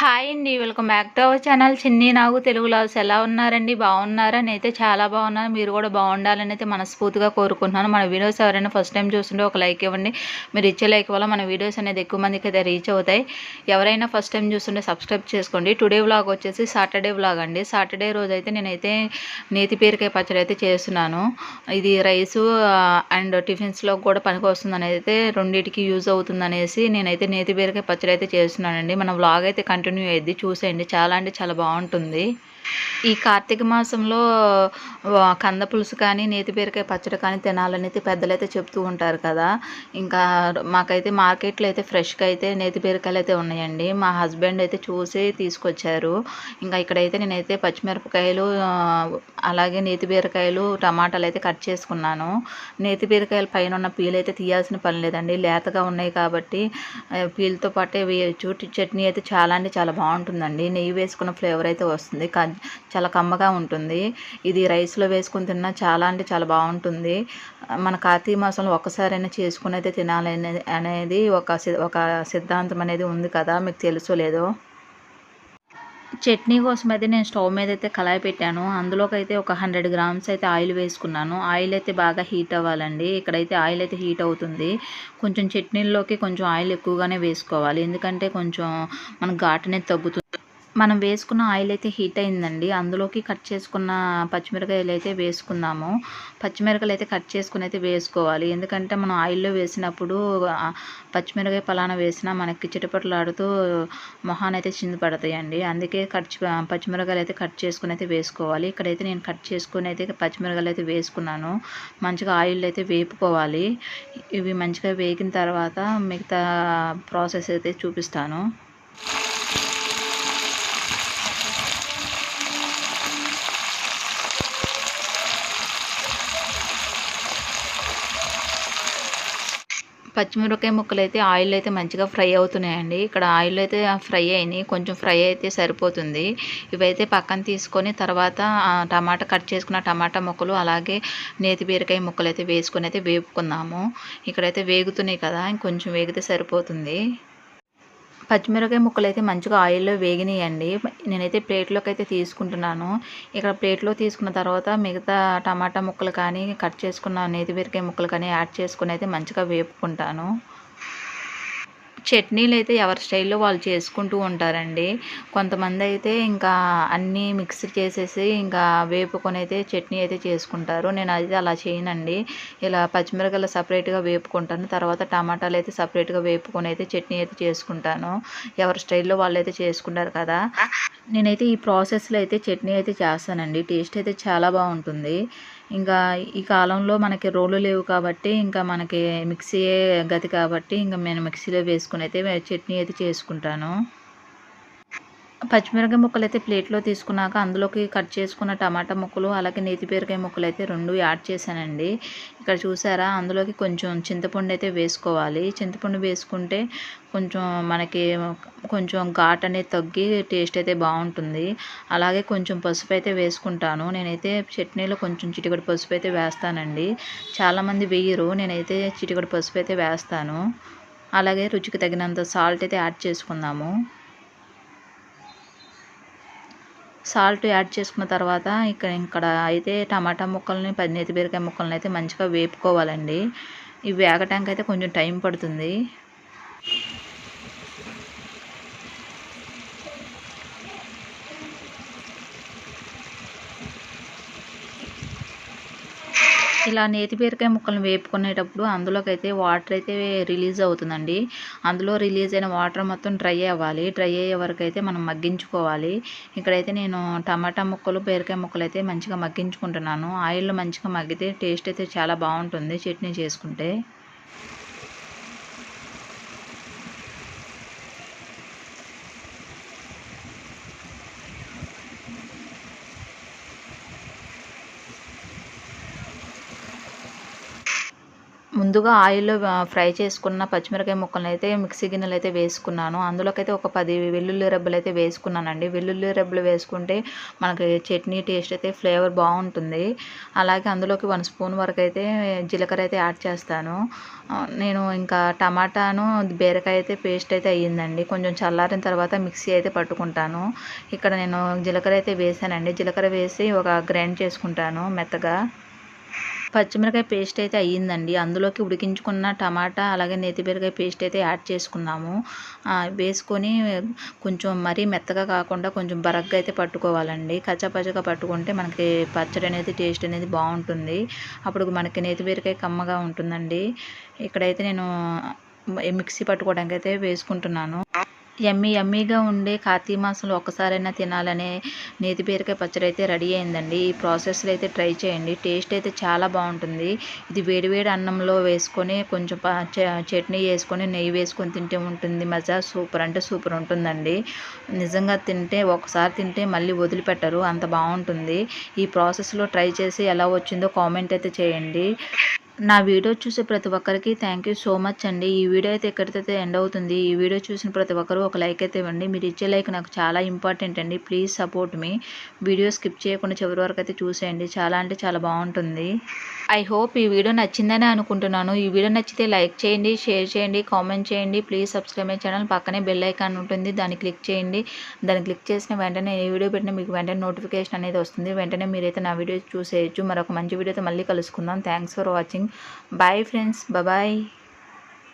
Hi అండి welcome back to our channel. Chinni Nagu Telugu loves ఎలా ఉన్నారండి? బాగున్నారా? నేనైతే చాలా బాగున్నాను. మీరు కూడా బాగుండాలని అయితే మనస్ఫూర్తిగా కోరుకుంటున్నాను. మన వీడియోస్ ఎవరైనా ఫస్ట్ టైం చూస్తుంటే ఒక లైక్ ఇవ్వండి. మీరు ఇచ్చే లైక్ వల్ల మన వీడియోస్ అనేది ఎక్కువ మందికి అయితే రీచ్ అవుతాయి. ఎవరైనా ఫస్ట్ టైం చూస్తుంటే సబ్స్క్రైబ్ చేసుకోండి. టుడే వ్లాగ్ వచ్చేసి సాటర్డే వ్లాగ్ అండి. సాటర్డే రోజు అయితే నేనైతే నేతి పేరుకాయ పచ్చడి అయితే చేస్తున్నాను. ఇది రైసు అండ్ టిఫిన్స్లో కూడా పనికి వస్తుంది అయితే రెండింటికి యూజ్ అవుతుంది అనేసి నేనైతే నేతి బీరకాయ పచ్చడి అయితే చేస్తున్నానండి. మన వ్లాగ్ అయితే కంటిన్యూ అయ్యింది చూసేయండి. చాలా అంటే చాలా బాగుంటుంది. ఈ కార్తీక మాసంలో కంద పులుసు కానీ నేతి బీరకాయ పచ్చడి కానీ తినాలని అయితే పెద్దలైతే చెప్తూ ఉంటారు కదా. ఇంకా మాకైతే మార్కెట్లో అయితే ఫ్రెష్గా అయితే నేతి బీరకాయలు అయితే ఉన్నాయండి. మా హస్బెండ్ అయితే చూసి తీసుకొచ్చారు. ఇంకా ఇక్కడైతే నేనైతే పచ్చిమిరపకాయలు అలాగే నేతి బీరకాయలు టమాటాలు అయితే కట్ చేసుకున్నాను. నేతి బీరకాయల పైన ఉన్న పీలు అయితే తీయాల్సిన పని లేదండి. లేతగా ఉన్నాయి కాబట్టి పీల్తో పాటే వేయచ్చు. చట్నీ అయితే చాలా అంటే చాలా బాగుంటుందండి. నెయ్యి వేసుకున్న ఫ్లేవర్ అయితే వస్తుంది. కా- చాలా కమ్మగా ఉంటుంది. ఇది రైస్లో వేసుకుని తిన్నా చాలా అంటే చాలా బాగుంటుంది. మన కార్తీక మాసంలో ఒక్కసారైనా చేసుకుని అయితే తినాలి అనేది ఒక సి- ఒక సిద్ధాంతం అనేది ఉంది కదా మీకు తెలుసో లేదో? చట్నీ కోసం అయితే నేను స్టవ్ మీద అయితే కళాయి పెట్టాను. అందులోకి అయితే ఒక హండ్రెడ్ గ్రామ్స్ అయితే ఆయిల్ వేసుకున్నాను. ఆయిల్ అయితే బాగా హీట్ అవ్వాలండి. ఇక్కడైతే ఆయిల్ అయితే హీట్ అవుతుంది. కొంచెం చట్నీల్లోకి కొంచెం ఆయిల్ ఎక్కువగానే వేసుకోవాలి. ఎందుకంటే కొంచెం మన ఘాట్ అనేది తగ్గుతుంది. మనం వేసుకున్న ఆయిల్ అయితే హీట్ అయిందండి. అందులోకి కట్ చేసుకున్న పచ్చిమిరకాయలు అయితే వేసుకున్నాము పచ్చిమిరకాయలు అయితే కట్ చేసుకుని అయితే వేసుకోవాలి. ఎందుకంటే మనం ఆయిల్లో వేసినప్పుడు పచ్చిమిరకాయ పలానా వేసినా మనకి చిటపటలాడుతూ మొహాన్ అయితే చింది పడతాయండి. అందుకే కట్ పచ్చిమిరకాయలు అయితే కట్ చేసుకుని అయితే వేసుకోవాలి. ఇక్కడైతే నేను కట్ చేసుకుని అయితే పచ్చిమిరకాయలు అయితే వేసుకున్నాను. మంచిగా ఆయిల్ అయితే వేపుకోవాలి. ఇవి మంచిగా వేగిన తర్వాత మిగతా ప్రాసెస్ అయితే చూపిస్తాను. పచ్చిమిరపకాయ ముక్కలు అయితే ఆయిల్ అయితే మంచిగా ఫ్రై అవుతున్నాయండి. ఇక్కడ ఆయిల్ అయితే ఫ్రై అయినాయి. కొంచెం ఫ్రై అయితే సరిపోతుంది. ఇవైతే పక్కన తీసుకొని తర్వాత ఆ, టమాటా కట్ చేసుకున్న టమాటా ముక్కలు అలాగే నేతి బీరకాయ ముక్కలు అయితే వేసుకొని అయితే వేపుకుందాము. ఇక్కడైతే వేగుతున్నాయి కదా ఇంకొంచెం వేగితే సరిపోతుంది. పచ్చిమిరపకాయ ముక్కలు అయితే మంచిగా ఆయిల్లో వేగినాయండి. నేనైతే ప్లేట్లోకి అయితే తీసుకుంటున్నాను. ఇక్కడ ప్లేట్లో తీసుకున్న తర్వాత మిగతా టమాటా ముక్కలు కానీ కట్ చేసుకున్న నేతిబీరకాయ ముక్కలు కానీ యాడ్ చేసుకుని అయితే మంచిగా వేపుకుంటాను. చట్నీలు అయితే ఎవరి స్టైల్లో వాళ్ళు చేసుకుంటూ ఉంటారండి. కొంతమంది అయితే ఇంకా అన్నీ మిక్స్ చేసేసి ఇంకా వేపుకొని అయితే చట్నీ అయితే చేసుకుంటారు. నేను అయితే అలా చేయనండి. ఇలా పచ్చిమిరకాయలు సపరేట్గా వేపుకుంటాను. తర్వాత టమాటాలు అయితే సపరేట్గా వేపుకొని అయితే చట్నీ అయితే చేసుకుంటాను. ఎవరి స్టైల్లో వాళ్ళు అయితే చేసుకుంటారు కదా. నేనైతే ఈ ప్రాసెస్లో అయితే చట్నీ అయితే చేస్తానండి. టేస్ట్ అయితే చాలా బాగుంటుంది. ఇంకా ఈ కాలంలో మనకి రోలు లేవు కాబట్టి ఇంకా మనకి మిక్సీయే గతి కాబట్టి ఇంకా నేను మిక్సీలో వేసుకుని అయితే చట్నీ అయితే చేసుకుంటాను. పచ్చిమిరపకాయ ముక్కలు అయితే ప్లేట్లో తీసుకున్నాక అందులోకి కట్ చేసుకున్న టమాటా ముక్కలు అలాగే నేతి బీరకాయ ముక్కలు అయితే రెండు యాడ్ చేశానండి. ఇక్కడ చూసారా? అందులోకి కొంచెం చింతపండు అయితే వేసుకోవాలి. చింతపండు వేసుకుంటే కొంచెం మనకి కొంచెం ఘాట్ అనేది తగ్గి టేస్ట్ అయితే బాగుంటుంది. అలాగే కొంచెం పసుపు అయితే వేసుకుంటాను. నేనైతే చట్నీలో కొంచెం చిటికడి పసుపు అయితే వేస్తానండి. చాలామంది వేయరు. నేనైతే చిటికడి పసుపు అయితే వేస్తాను. అలాగే రుచికి తగినంత సాల్ట్ అయితే యాడ్ చేసుకుందాము. సాల్ట్ యాడ్ చేసుకున్న తర్వాత ఇక్కడ ఇక్కడ అయితే టమాటా ముక్కల్ని పన్నీతి బీరకాయ ముక్కల్ని అయితే మంచిగా వేపుకోవాలండి. ఇవి వేగటానికి అయితే కొంచెం టైం పడుతుంది. ఇలా నేతి బీరకాయ ముక్కలను వేపుకునేటప్పుడు అందులోకి అయితే వాటర్ అయితే రిలీజ్ అవుతుందండి. అందులో రిలీజ్ అయిన వాటర్ మొత్తం డ్రై అవ్వాలి. డ్రై అయ్యే వరకు అయితే మనం మగ్గించుకోవాలి. ఇక్కడైతే నేను టమాటా ముక్కలు బీరకాయ ముక్కలు అయితే మంచిగా మగ్గించుకుంటున్నాను. ఆయిల్లో మంచిగా మగ్గితే టేస్ట్ అయితే చాలా బాగుంటుంది చట్నీ చేసుకుంటే. ముందుగా ఆయిల్లో ఫ్రై చేసుకున్న పచ్చిమిరకాయ ముక్కలను అయితే మిక్సీ గిన్నెలు అయితే వేసుకున్నాను. అందులోకైతే ఒక పది వెల్లుల్లి రెబ్బలు అయితే వేసుకున్నానండి. వెల్లుల్లి రెబ్బలు వేసుకుంటే మనకి చట్నీ టేస్ట్ అయితే ఫ్లేవర్ బాగుంటుంది. అలాగే అందులోకి వన్ స్పూన్ వరకు అయితే జీలకర్ర అయితే యాడ్ చేస్తాను. నేను ఇంకా టమాటాను బీరకాయ అయితే పేస్ట్ అయితే అయ్యిందండి. కొంచెం చల్లారిన తర్వాత మిక్సీ అయితే పట్టుకుంటాను. ఇక్కడ నేను జీలకర్ర అయితే వేసానండి. జీలకర్ర వేసి ఒక గ్రైండ్ చేసుకుంటాను మెత్తగా. పచ్చిమిరకాయ పేస్ట్ అయితే అయ్యిందండి. అందులోకి ఉడికించుకున్న టమాటా అలాగే నేతిబీరకాయ పేస్ట్ అయితే యాడ్ చేసుకున్నాము. వేసుకొని కొంచెం మరీ మెత్తగా కాకుండా కొంచెం బరగ్గా అయితే పట్టుకోవాలండి. కచ్చపచ్చగా పట్టుకుంటే మనకి పచ్చడి అనేది టేస్ట్ అనేది బాగుంటుంది. అప్పుడు మనకి నేతిబీరకాయ కమ్మగా ఉంటుందండి. ఇక్కడైతే నేను మిక్సీ పట్టుకోవడానికి అయితే వేసుకుంటున్నాను. ఎమ్మీ ఎమ్మీగా ఉండే కార్తీక మాసంలో ఒక్కసారైనా తినాలనే నేతి బీరకాయ పచ్చడి అయితే రెడీ అయిందండి. ఈ ప్రాసెస్లో అయితే ట్రై చేయండి. టేస్ట్ అయితే చాలా బాగుంటుంది. ఇది వేడివేడి అన్నంలో వేసుకొని కొంచెం చట్నీ వేసుకొని నెయ్యి వేసుకొని తింటే ఉంటుంది. మజా సూపర్ అంటే సూపర్ ఉంటుందండి. నిజంగా తింటే ఒకసారి తింటే మళ్ళీ వదిలిపెట్టరు. అంత బాగుంటుంది. ఈ ప్రాసెస్లో ట్రై చేసి ఎలా వచ్చిందో కామెంట్ అయితే చేయండి. నా వీడియో చూసే ప్రతి ఒక్కరికి థ్యాంక్ యూ సో మచ్ అండి. ఈ వీడియో అయితే ఎక్కడితో ఎండ్ అవుతుంది ఈ వీడియో చూసిన ప్రతి ఒక్కరు ఒక లైక్ అయితే ఇవ్వండి. మీరు ఇచ్చే లైక్ నాకు చాలా ఇంపార్టెంట్ అండి. ప్లీజ్ సపోర్ట్ మీ వీడియో స్కిప్ చేయకుండా చివరి వరకు అయితే చూసేయండి. చాలా అంటే చాలా బాగుంటుంది. ఐ హోప్ ఈ వీడియో నచ్చిందని అనుకుంటున్నాను. ఈ వీడియో నచ్చితే లైక్ చేయండి షేర్ చేయండి కామెంట్ చేయండి. ప్లీజ్ సబ్స్క్రైబ్ మై ఛానల్ పక్కనే బెల్ ఐకాన్ ఉంటుంది. దాన్ని క్లిక్ చేయండి. దాన్ని క్లిక్ చేసిన వెంటనే ఏ వీడియో పెట్టినా మీకు వెంటనే నోటిఫికేషన్ అనేది వస్తుంది. వెంటనే మీరైతే నా వీడియో చూసేయచ్చు. మరొక మంచి వీడియోతో మళ్ళీ కలుసుకుందాం. Thanks for watching bye friends. Bye bye